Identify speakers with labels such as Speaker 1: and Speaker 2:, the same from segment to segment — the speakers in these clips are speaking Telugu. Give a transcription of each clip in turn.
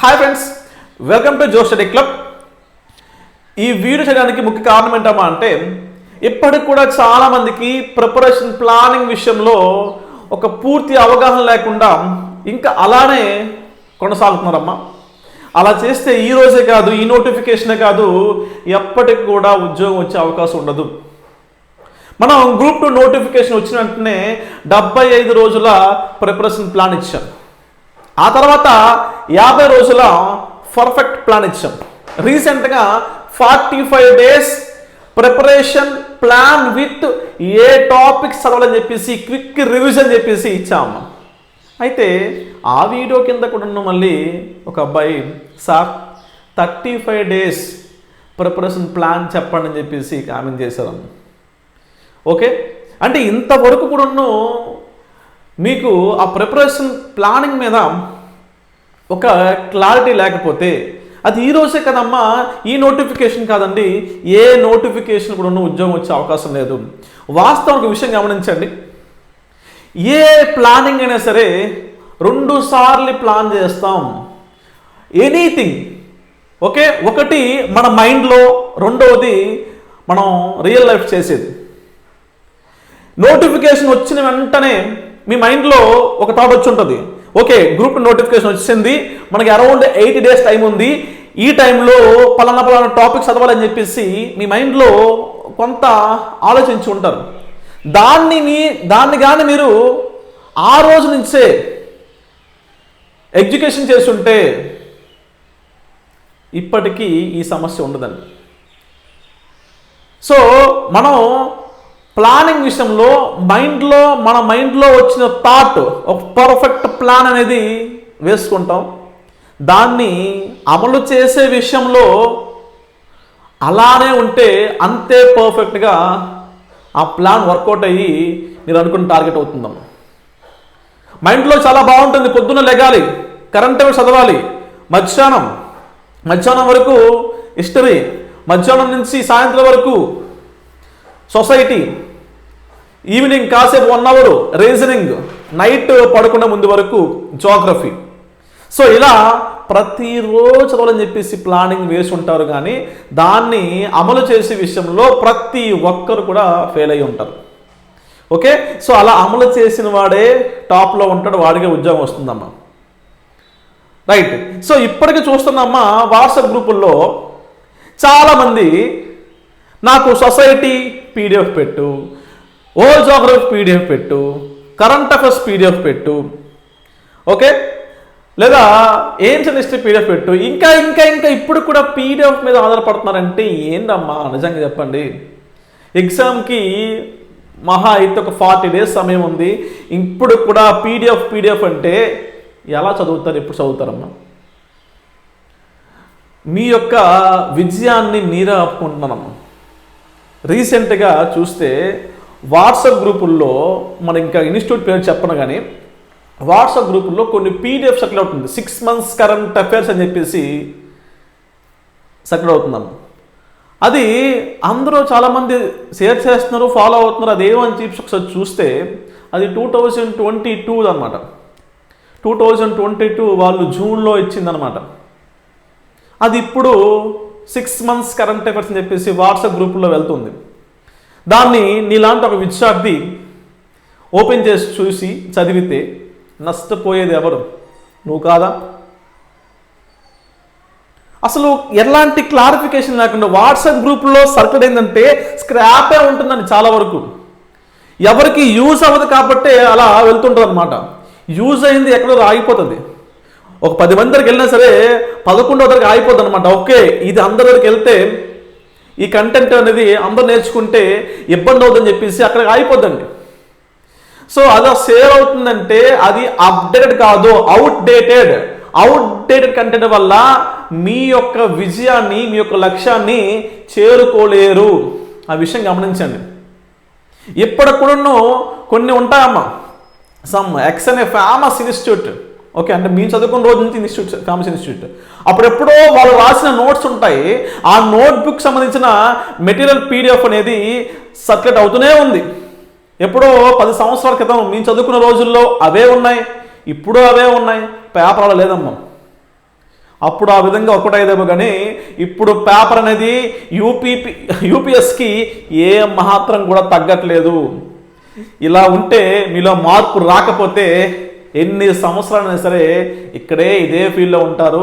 Speaker 1: Hi friends welcome to Jo study club ఈ వీడియో చేయడానికి ముఖ్య కారణం ఏంటమ్మా అంటే ఇప్పటికి కూడా చాలా మందికి ప్రిపరేషన్ ప్లానింగ్ విషయంలో ఒక పూర్తి అవగాహన లేకుండా ఇంకా అలానే కొనసాగుతున్నారమ్మా. అలా చేస్తే ఈ రోజే కాదు ఈ నోటిఫికేషనే కాదు ఎప్పటికి కూడా ఉద్యోగం వచ్చే అవకాశం ఉండదు. మనం గ్రూప్ టూ నోటిఫికేషన్ వచ్చిన వెంటనే డెబ్బై ఐదు రోజుల ప్రిపరేషన్ ప్లాన్ ఇచ్చాం. ఆ తర్వాత యాభై రోజుల పర్ఫెక్ట్ ప్లాన్ ఇచ్చాం. రీసెంట్గా forty five days preparation plan with A topics చదవాలని చెప్పేసి క్విక్ రివిజన్ చెప్పేసి ఇచ్చాము అయితే ఆ వీడియో కింద కూడా ఉన్న మళ్ళీ ఒక అబ్బాయి sir thirty five days preparation plan చెప్పండి అని చెప్పేసి కామెంట్ చేశారు. ఓకే? అంటే ఇంతవరకు కూడా మీకు ఆ ప్రిపరేషన్ ప్లానింగ్ మీద ఒక క్లారిటీ లేకపోతే అది ఈ రోజే కదమ్మా ఈ నోటిఫికేషన్ కాదండి ఏ నోటిఫికేషన్ కూడా ఉన్న ఉద్యోగం వచ్చే అవకాశం లేదు. వాస్తవం ఒక విషయం గమనించండి. ఏ ప్లానింగ్ అయినా సరే రెండు సార్లు ప్లాన్ చేస్తాం. Anything okay? ఒకటి మన మైండ్లో రెండవది మనం రియల్ లైఫ్ చేసేది. నోటిఫికేషన్ వచ్చిన వెంటనే మీ మైండ్లో ఒక థాట్ వచ్చి ఉంటుంది. ఓకే గ్రూప్ నోటిఫికేషన్ వచ్చింది మనకి అరౌండ్ ఎయిటీ డేస్ టైం ఉంది. ఈ టైంలో పలానా పలానా టాపిక్ చదవాలని చెప్పేసి మీ మైండ్లో కొంత ఆలోచించి ఉంటారు. దాన్ని మీ దాన్ని కానీ మీరు ఆ రోజు నుంచే ఎడ్యుకేషన్ చేస్తుంటే ఇప్పటికీ ఈ సమస్య ఉండదండి. సో మనం ప్లానింగ్ విషయంలో మైండ్లో మన మైండ్లో వచ్చిన థాట్ ఒక పర్ఫెక్ట్ ప్లాన్ అనేది వేసుకుంటాం. దాన్ని అమలు చేసే విషయంలో అలానే ఉంటే అంతే పర్ఫెక్ట్గా ఆ ప్లాన్ వర్కౌట్ అయ్యి మీరు అనుకున్న టార్గెట్ అవుతుందమ్మా మైండ్లో చాలా బాగుంటుంది. పొద్దున్న లెగాలి కరెంట్ అఫైర్స్ చదవాలి. మధ్యాహ్నం మధ్యాహ్నం వరకు హిస్టరీ మధ్యాహ్నం నుంచి సాయంత్రం వరకు సొసైటీ ఈవినింగ్ కాసేపు వన్ అవర్ రీజనింగ్ నైట్ పడుకునే ముందు వరకు జోగ్రఫీ సో ఇలా ప్రతిరోజు చదవాలని చెప్పేసి ప్లానింగ్ వేసి ఉంటారు కానీ దాన్ని అమలు చేసే విషయంలో ప్రతి ఒక్కరు కూడా ఫెయిల్ అయి ఉంటారు. ఓకే సో అలా అమలు చేసిన వాడే టాప్లో ఉంటాడు వాడికే ఉద్యోగం వస్తుందమ్మా. రైట్ సో ఇప్పటికీ చూస్తున్నామ్మా వాట్సాప్ గ్రూపుల్లో చాలామంది నాకు సొసైటీ పీడిఎఫ్ పెట్టు ఓ జోగ్రఫీ పీడిఎఫ్ పెట్టు కరెంట్ అఫైర్స్ పీడిఎఫ్ పెట్టు ఓకే? లేదా ఏన్షియన్ హిస్టరీ పీడిఎఫ్ పెట్టు ఇంకా ఇంకా ఇంకా ఇప్పుడు కూడా పీడిఎఫ్ మీద ఆధారపడుతున్నారంటే ఏందమ్మా? నిజంగా చెప్పండి. ఎగ్జామ్కి మహా అయితే ఒక ఫార్టీ డేస్ సమయం ఉంది. ఇప్పుడు కూడా పీడిఎఫ్ పీడిఎఫ్ అంటే ఎలా చదువుతారు ఎప్పుడు చదువుతారమ్మా? మీ యొక్క విజయాన్ని మీరే ఆపుకుంటున్నానమ్మా రీసెంట్గా చూస్తే వాట్సాప్ గ్రూపుల్లో మన ఇంకా ఇన్స్టిట్యూట్ పేరు చెప్పను కానీ వాట్సాప్ గ్రూపుల్లో కొన్ని పీడిఎఫ్ సర్కిల్ అవుతుంది. సిక్స్ మంత్స్ కరెంట్ అఫైర్స్ అని చెప్పేసి సర్కిల్ అవుతుందమ్మా అది అందరూ చాలామంది షేర్ చేస్తున్నారు ఫాలో అవుతున్నారు. అది చెప్పి ఒకసారి చూస్తే అది టూ థౌజండ్ ట్వంటీ టూ అనమాట టూ థౌజండ్ ట్వంటీ టూ వాళ్ళు జూన్లో ఇచ్చిందనమాట అది ఇప్పుడు సిక్స్ మంత్స్ కరెంట్ అఫైర్స్ అని చెప్పేసి వాట్సాప్ గ్రూపుల్లో వెళ్తుంది. దాన్ని నీలాంటి ఒక విద్యార్థి ఓపెన్ చేసి చూసి చదివితే నష్టపోయేది ఎవరు? నువ్వు కాదా? అసలు ఎలాంటి క్లారిఫికేషన్ లేకుండా వాట్సాప్ గ్రూప్లో సర్కిల్ ఏంటంటే స్క్రాపే ఉంటుందండి చాలా వరకు. ఎవరికి యూజ్ అవ్వదు కాబట్టి అలా వెళ్తుంటుంది అనమాట యూజ్ అయింది ఎక్కడో ఆగిపోతుంది. ఒక పది మంది దగ్గరికి వెళ్ళినా సరే పదకొండో దగ్గరికి ఆగిపోతుంది అనమాట ఓకే ఇది అందరి దగ్గరికి వెళ్తే ఈ కంటెంట్ అనేది అందరూ నేర్చుకుంటే ఇబ్బంది అవుతుందని చెప్పేసి అక్కడ ఆగిపోద్దండి. సో అది సేవ్ అవుతుందంటే అది అప్డేటెడ్ కాదు outdated outdated content వల్ల మీ యొక్క విజయాన్ని మీ యొక్క లక్ష్యాన్ని చేరుకోలేరు. ఆ విషయం గమనించండి. ఇప్పటికి కొన్ని ఉంటాయమ్మా. సమ్ ఎక్స్ అనే ఫేమస్ ఇన్స్టిట్యూట్ ఓకే అంటే మేము చదువుకున్న రోజు నుంచి ఇన్స్టిట్యూట్ ఫేమస్ ఇన్స్టిట్యూట్. అప్పుడెప్పుడో వాళ్ళు రాసిన నోట్స్ ఉంటాయి. ఆ నోట్బుక్ సంబంధించిన మెటీరియల్ పీడిఎఫ్ అనేది సర్క్యులేట్ అవుతూనే ఉంది. ఎప్పుడో పది సంవత్సరాల క్రితం మేము చదువుకున్న రోజుల్లో అవే ఉన్నాయి. ఇప్పుడు అవే ఉన్నాయి. పేపర్లో లేదమ్మా. అప్పుడు ఆ విధంగా ఒకటైదేమో కానీ ఇప్పుడు పేపర్ అనేది యూపీపీ యూపీఎస్కి ఏ మాత్రం కూడా తగ్గట్లేదు. ఇలా ఉంటే మీలో మార్పు రాకపోతే ఎన్ని సంవత్సరాలైనా సరే ఇక్కడే ఇదే ఫీల్డ్లో ఉంటారు.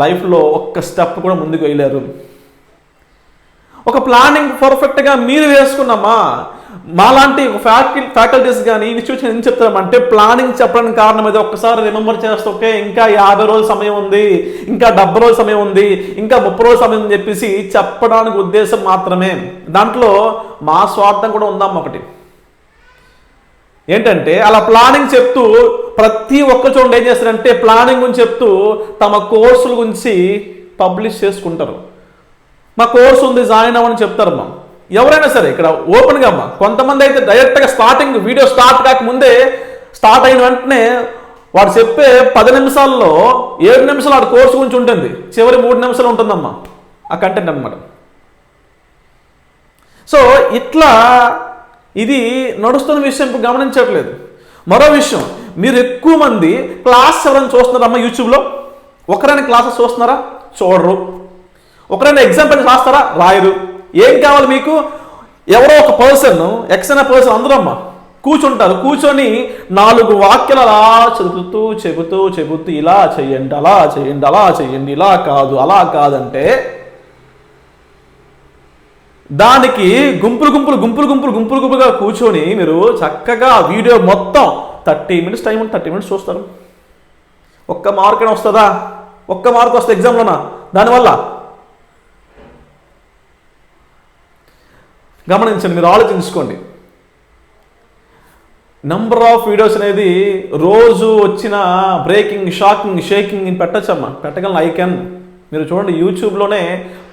Speaker 1: లైఫ్లో ఒక్క స్టెప్ కూడా ముందుకు వెళ్ళారు ఒక ప్లానింగ్ పర్ఫెక్ట్గా మీరు వేసుకున్నామా? మాలాంటి ఒక ఫ్యాకల్టీస్ కానీ ఇన్స్టిట్యూషన్ ఏం చెప్తామంటే ప్లానింగ్ చెప్పడానికి కారణం అయితే ఒక్కసారి రిమెంబర్ చేస్తే ఓకే ఇంకా యాభై రోజుల సమయం ఉంది ఇంకా డెబ్బై రోజుల సమయం ఉంది ఇంకా ముప్పై రోజుల సమయం అని చెప్పేసి చెప్పడానికి ఉద్దేశం మాత్రమే. దాంట్లో మా స్వార్థం కూడా ఉందాం ఒకటి. ఏంటంటే అలా ప్లానింగ్ చెప్తూ ప్రతి ఒక్క చోట ఏం చేస్తారంటే ప్లానింగ్ గురించి చెప్తూ తమ కోర్సుల గురించి పబ్లిష్ చేసుకుంటారు. మా కోర్సు ఉంది జాయిన్ అవ్వని చెప్తారమ్మా ఎవరైనా సరే ఇక్కడ ఓపెన్గా అమ్మా కొంతమంది అయితే డైరెక్ట్గా స్టార్టింగ్ వీడియో స్టార్ట్ కాకముందే స్టార్ట్ అయిన వెంటనే వాడు చెప్పే పది నిమిషాల్లో ఏడు నిమిషాలు వాడి కోర్సు గురించి ఉంటుంది. చివరి మూడు నిమిషాలు ఉంటుందమ్మా ఆ కంటెంట్ అనమాట సో ఇట్లా ఇది నడుస్తున్న విషయం ఇప్పుడు గమనించట్లేదు. మరో విషయం మీరు ఎక్కువ మంది క్లాస్ ఎవరైనా చూస్తున్నారమ్మా యూట్యూబ్లో ఒకరైనా క్లాసెస్ చూస్తున్నారా? చూడరు. ఒకరైనా ఎగ్జాంపుల్ రాస్తారా? రాయరు. ఏం కావాలి మీకు? ఎవరో ఒక పర్సన్ ఎక్స్ అనే పర్సన్ అందరమ్మా. కూర్చుంటారు. కూర్చొని నాలుగు వాక్యాలు అలా చదువుతూ చెబుతూ చెబుతూ ఇలా చేయండి అలా చేయండి అలా చేయండి ఇలా కాదు అలా కాదంటే దానికి గుంపులు గుంపులు గుంపులు గుంపులు గుంపులు గుంపులుగా కూర్చొని మీరు చక్కగా వీడియో మొత్తం thirty minutes time thirty minutes చూస్తారు. ఒక్క మార్క్ అయినా వస్తుందా? ఒక్క మార్క్ వస్తే ఎగ్జామ్లోనా దానివల్ల గమనించండి మీరు ఆలోచించుకోండి. నంబర్ ఆఫ్ వీడియోస్ అనేది రోజు వచ్చిన బ్రేకింగ్ షాకింగ్ షేకింగ్ పెట్టచ్చమ్మా. పెట్టగలను ఐ క్యాన్ మీరు చూడండి యూట్యూబ్లోనే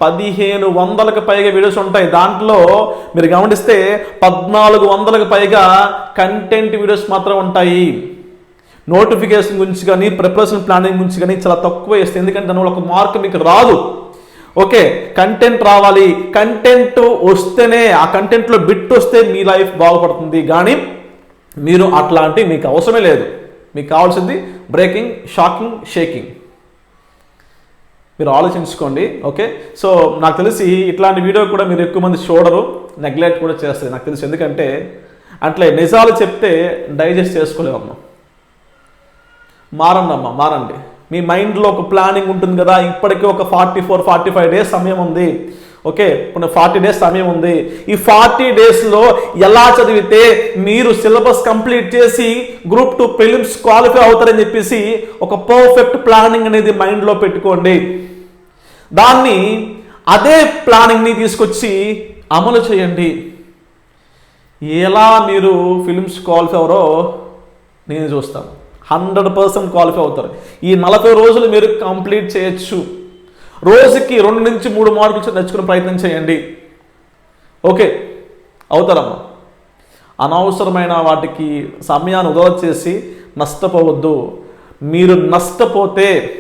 Speaker 1: పదిహేను వందలకు పైగా వీడియోస్ ఉంటాయి. దాంట్లో మీరు గమనిస్తే పద్నాలుగు వందలకు పైగా కంటెంట్ వీడియోస్ మాత్రం ఉంటాయి. నోటిఫికేషన్ గురించి కానీ ప్రిపరేషన్ ప్లానింగ్ గురించి కానీ చాలా తక్కువ వేస్తుంది ఎందుకంటే దానివల్ల ఒక మార్క్ మీకు రాదు. ఓకే కంటెంట్ రావాలి. కంటెంట్ వస్తేనే ఆ కంటెంట్లో బిట్ వస్తే మీ లైఫ్ బాగుపడుతుంది. కానీ మీరు అట్లాంటి మీకు అవసరమే లేదు. మీకు కావాల్సింది బ్రేకింగ్ షాకింగ్ షేకింగ్ మీరు ఆలోచించుకోండి ఓకే? సో నాకు తెలిసి ఇట్లాంటి వీడియో కూడా మీరు ఎక్కువ మంది చూడరు నెగ్లెక్ట్ కూడా చేస్తారు నాకు తెలుసు. ఎందుకంటే అట్లే నిజాలు చెప్తే డైజెస్ట్ చేసుకోలేమమ్మా మారండమ్మా మారండి మీ మైండ్లో ఒక ప్లానింగ్ ఉంటుంది కదా ఇప్పటికే ఒక forty four forty five days సమయం ఉంది. ఓకే? ఇప్పుడు ఫార్టీ డేస్ సమయం ఉంది. ఈ ఫార్టీ డేస్లో ఎలా చదివితే మీరు సిలబస్ కంప్లీట్ చేసి గ్రూప్ టూ ప్రిలిమ్స్ క్వాలిఫై అవుతారని చెప్పేసి ఒక పర్ఫెక్ట్ ప్లానింగ్ అనేది మైండ్లో పెట్టుకోండి. దాన్ని అదే ప్లానింగ్ని తీసుకొచ్చి అమలు చేయండి. ఎలా మీరు ఫిలిమ్స్ క్వాలిఫై అవరో నేను చూస్తాను. హండ్రెడ్ పర్సెంట్ క్వాలిఫై అవుతారు. ఈ నలభై రోజులు మీరు కంప్లీట్ చేయొచ్చు. రోజుకి రెండు నుంచి మూడు మార్కులు తెచ్చుకునే ప్రయత్నం చేయండి. ఓకే అవుతారమ్మా. అనవసరమైన వాటికి సమయాన్ని వృధా చేసి నష్టపోవద్దు. మీరు నష్టపోతే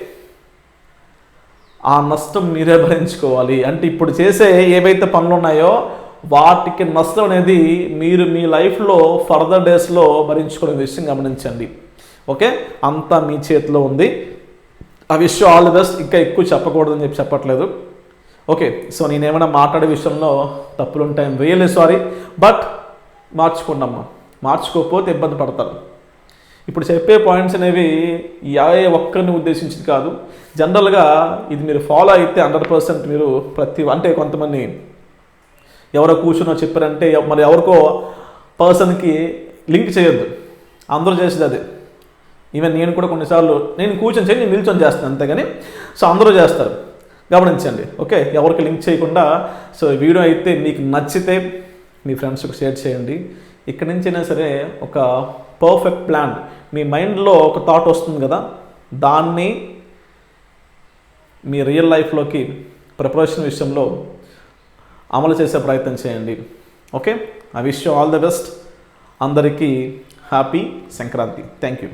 Speaker 1: ఆ నష్టం మీరే భరించుకోవాలి. అంటే ఇప్పుడు చేసే ఏవైతే పనులు ఉన్నాయో వాటికి నష్టం అనేది మీరు మీ లైఫ్లో ఫర్దర్ డేస్లో భరించుకునే విషయం గమనించండి. ఓకే? అంతా మీ చేతిలో ఉంది. ఆ విషయం ఆల్ ది బెస్ట్. ఇంకా ఎక్కువ చెప్పకూడదని చెప్పి చెప్పట్లేదు. ఓకే? సో నేనేమైనా మాట్లాడే విషయంలో తప్పులు ఉంటాయి రియల్లీ సారీ. బట్ మార్చుకోండమ్మా. మార్చుకోకపోతే ఇబ్బంది పడతారు. ఇప్పుడు చెప్పే పాయింట్స్ అనేవి ఏ ఒక్కరిని ఉద్దేశించింది కాదు. జనరల్గా ఇది మీరు ఫాలో అయితే హండ్రెడ్ పర్సెంట్ మీరు ప్రతి అంటే కొంతమంది ఎవరో కూర్చున్నో చెప్పారంటే మరి ఎవరికో పర్సన్కి లింక్ చేయొద్దు. అందరూ చేసేది అదే. ఈవెన్ నేను కూడా కొన్నిసార్లు నేను కూర్చొని చేయి నేను నిల్చొని చేస్తాను అంతేగాని సో అందరూ చేస్తారు. గమనించండి ఓకే ఎవరికి లింక్ చేయకుండా సో వీడియో అయితే మీకు నచ్చితే మీ ఫ్రెండ్స్కి షేర్ చేయండి. ఇక్కడి నుంచైనా సరే ఒక పర్ఫెక్ట్ ప్లాన్ మీ మైండ్లో ఒక థాట్ వస్తుంది కదా దాన్ని మీ రియల్ లైఫ్లోకి ప్రిపరేషన్ విషయంలో అమలు చేసే ప్రయత్నం చేయండి. Okay? I wish you all the best అందరికీ హ్యాపీ సంక్రాంతి. Thank you